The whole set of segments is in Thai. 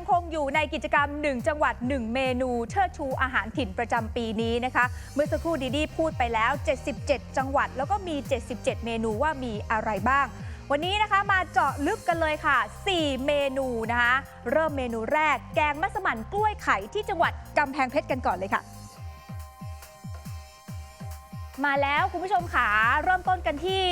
ยังคงอยู่ในกิจกรรม 1 จังหวัด 1 เมนู เชิดชูอาหารถิ่นประจำปีนี้นะคะ เมื่อสักครู่ดีดีพูดไปแล้ว 77 จังหวัด แล้วก็มี 77 เมนูว่ามีอะไรบ้าง วันนี้นะคะมาเจาะลึกกันเลยค่ะ 4 เมนูนะคะ เริ่มเมนูแรกแกงมัสมั่นกล้วยไข่ที่จังหวัดกำแพงเพชรกันก่อนเลยค่ะ มาแล้วคุณผู้ชมขาเริ่มต้นกันที่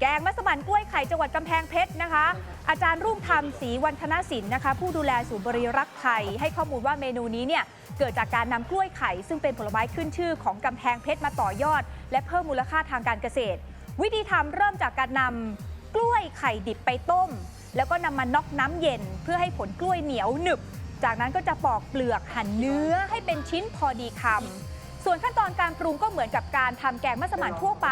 แกงมัสมั่นกล้วยไข่จังหวัดกำแพงเพชรนะคะ อาจารย์รุ่งธรรมศรีวันธนศิลป์นะคะ ผู้ดูแลศูนย์บริรักษ์ไทย ให้ข้อมูลว่าเมนูนี้เนี่ยเกิดจากการนำกล้วยไข่ซึ่งเป็นผลไม้ขึ้นชื่อของกำแพงเพชรมาต่อยอด และเพิ่มมูลค่าทางการเกษตร วิธีทำเริ่มจากการนำกล้วยไข่ดิบไปต้ม แล้วก็นำมาน็อกน้ำเย็น เพื่อให้ผลกล้วยเหนียวหนึบ จากนั้นก็จะปอกเปลือกหั่นเนื้อให้เป็นชิ้นพอดีคำ ส่วนขั้นตอนการปรุงก็เหมือนกับการทำแกงมัสมั่นทั่วไป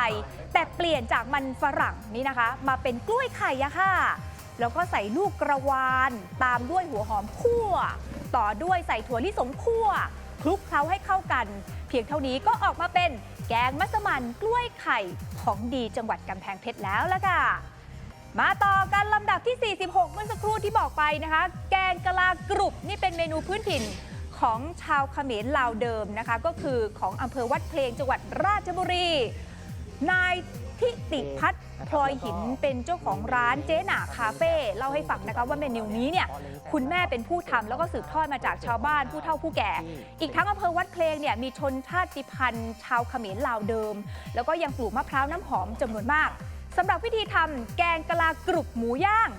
แต่เปลี่ยนจากมันฝรั่งนี่นะคะ มาเป็นกล้วยไข่อะค่ะ แล้วก็ใส่ลูกกระวาน ตามด้วยหัวหอมคั่ว ต่อด้วยใส่ถั่วลิสงคั่วคลุกเคล้าให้เข้ากัน เพียงเท่านี้ก็ออกมาเป็นแกงมัสมั่นกล้วยไข่ของดีจังหวัดกำแพงเพชรแล้วละค่ะ มาต่อกันลำดับที่ 46 เมื่อสักครู่ที่บอกไปนะคะ แกงกะลากรุบนี่เป็นเมนูพื้นถิ่น ของชาวเขมรลาวเดิมนะคะ ก็คือของอำเภอวัดเพลงจังหวัดราชบุรี นายทิติพัฒน์พลอยหินเป็นเจ้าของร้านเจ๊หน่าคาเฟ่เล่าให้ฟังนะคะว่าเมนูนี้เนี่ยคุณแม่เป็นผู้ทำแล้วก็สืบทอดมาจากชาวบ้านผู้เฒ่าผู้แก่ อีกทั้งอำเภอวัดเพลงเนี่ยมีชนชาติพันธุ์ ชาวเขมรลาวเดิม แล้วก็ยังปลูกมะพร้าวน้ำหอมจำนวนมากสำหรับวิธีทำแกงกะลากรุบหมูย่าง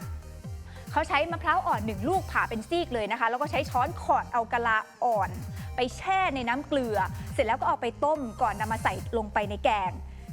เขาใช้มะพร้าวอ่อนหนึ่งลูกผ่าเป็นซีกเลยนะคะ แล้วก็ใช้ช้อนขอดเอากะลาอ่อน ไปแช่ในน้ำเกลือ เสร็จแล้วก็เอาไปต้มก่อนนำมาใส่ลงไปในแกง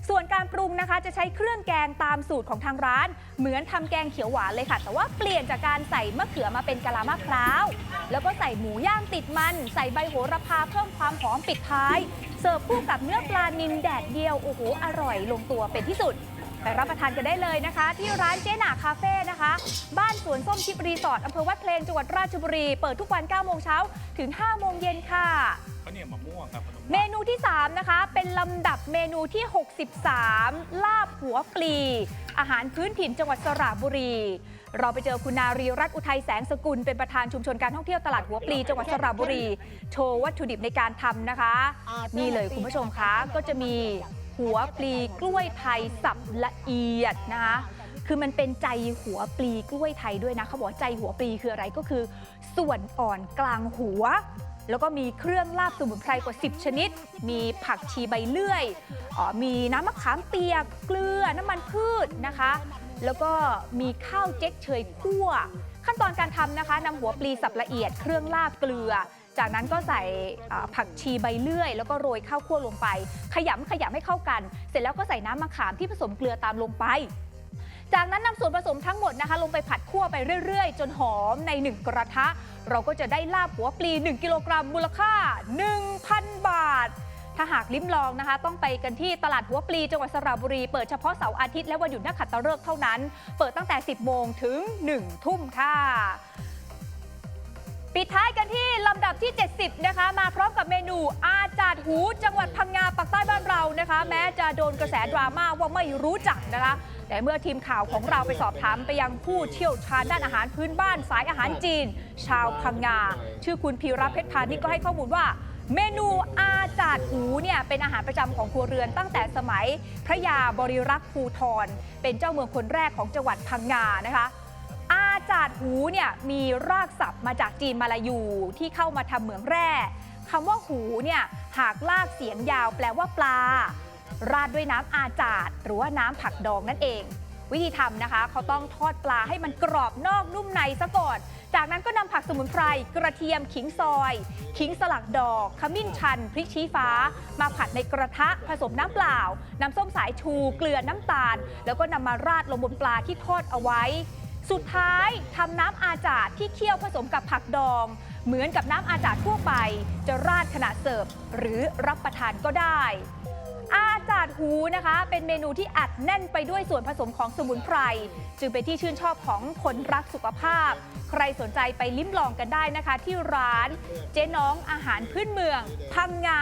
ส่วนการปรุงนะคะจะใช้เครื่องแกงตามสูตรของทางร้าน เหมือนทำแกงเขียวหวานเลยค่ะ แต่ว่าเปลี่ยนจากการใส่มะเขือมาเป็นกะลามะพร้าว แล้วก็ใส่หมูย่างติดมัน ใส่ใบโหระพาเพิ่มความหอมปิดท้าย เสิร์ฟคู่กับเนื้อปลานิลแดดเดียวโอ้โหอร่อยลงตัวเป็นที่สุด ไปรับประทานกันได้เลยนะคะ ที่ร้านเจ๊หน่าคาเฟ่นะคะ บ้านสวนส้มชิปรีสอร์ทอำเภอวัดเพลงจังหวัดราชบุรี เปิดทุกวัน 9 โมงเช้าถึง 5 โมงเย็นค่ะ ข้าวเหนียวมะม่วงครับขนมเมนูที่ 3 นะคะ เป็นลำดับเมนูที่ 63 ลาบหัวปลี อาหารพื้นถิ่นจังหวัดสระบุรี เราไปเจอคุณนารีรัตน์อุทัยแสงสกุล เป็นประธานชุมชนการท่องเที่ยวตลาดหัวปลี จังหวัดสระบุรี โชว์วัตถุดิบในการทำนะคะ นี่เลยคุณผู้ชมคะ ก็จะมี หัวปลีกล้วยไทยสับละเอียดนะคะคือมันเป็นใจหัวปลีกล้วยไทยด้วยนะเขาบอกใจหัวปลีคืออะไรก็คือ ส่วนอ่อนกลางหัว แล้วก็มีเครื่องลาบสมุนไพรกว่า 10 ชนิด มีผักชีใบเลื่อยออมีน้ำมะขามเปียกเกลือน้ำมันพืชนะคะ แล้วก็มีข้าวเจ๊กเชยคั่ว ขั้นตอนการทำนะคะนำหัวปลีสับละเอียดเครื่องลาบเกลือ จากนั้นก็ใส่ผักชีใบเลื่อย แล้วก็โรยข้าวคั่วลงไป ขยำขยำให้เข้ากัน เสร็จแล้วก็ใส่น้ำมะขามที่ผสมเกลือตามลงไป จากนั้นนำส่วนผสมทั้งหมดนะคะ ลงไปผัดคั่วไปเรื่อย ๆ จนหอมใน 1 กระทะ เราก็จะได้ลาบหัวปลี 1 กิโลกรัมมูลค่า 1,000 บาทถ้าหากลิ้มลองนะคะ ต้องไปกันที่ตลาดหัวปลีจังหวัดสระบุรี เปิดเฉพาะเสาร์อาทิตย์และวันหยุดนักขัตฤกษ์เท่านั้น เปิดตั้งแต่ 10 โมงถึง 1 ทุ่มค่ะ ปิดท้ายกันที่ลำดับที่ 70 นะคะ มาพร้อมกับเมนูอาจาดหูจังหวัดพังงาปักใต้บ้านเรานะคะ แม้จะโดนกระแสดราม่าว่าไม่รู้จักนะคะ แต่เมื่อทีมข่าวของเราไปสอบถามไปยังผู้เชี่ยวชาญด้านอาหารพื้นบ้านสายอาหารจีน ชาวพังงา ชื่อคุณพีรเพชรพานิชก็ให้ข้อมูลว่าเมนูอาจาดหูเนี่ยเป็นอาหารประจำของครัวเรือนตั้งแต่สมัยพระยาบริรักษ์ภูทรเป็นเจ้าเมืองคนแรกของจังหวัดพังงานะคะ จาดหูเนี่ยมีรากศัพท์มาจากจีนมาลายูที่เข้ามาทำเหมืองแร่คำว่าหูเนี่ยหากลากเสียงยาวแปลว่าปลา ราดด้วยน้ำอาจาดหรือว่าน้ำผักดองนั่นเอง วิธีทำนะคะเขาต้องทอดปลาให้มันกรอบนอกนุ่มในซะก่อน จากนั้นก็นำผักสมุนไพร กระเทียมขิงซอยขิงสลักดอก ขมิ้นชัน พริกชี้ฟ้า มาผัดในกระทะผสมน้ำเปล่า น้ำส้มสายชู เกลือน้ำตาล แล้วก็นำมาราดลงบนปลาที่ทอดเอาไว้ สุดท้ายทำน้ำอาจาดที่เคี่ยวผสมกับผักดอง เหมือนกับน้ำอาจาดทั่วไป จะราดขณะเสิร์ฟหรือรับประทานก็ได้ อาจาดหูนะคะ เป็นเมนูที่อัดแน่นไปด้วยส่วนผสมของสมุนไพร จึงเป็นที่ชื่นชอบของคนรักสุขภาพ ใครสนใจไปลิ้มลองกันได้นะคะ ที่ร้านเจ๊น้องอาหารพื้นเมืองพังงา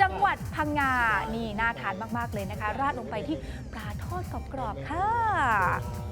จังหวัดพังงา นี่น่าทานมาก ๆ เลยนะคะ ราดลงไปที่ปลาทอดกรอบๆค่ะ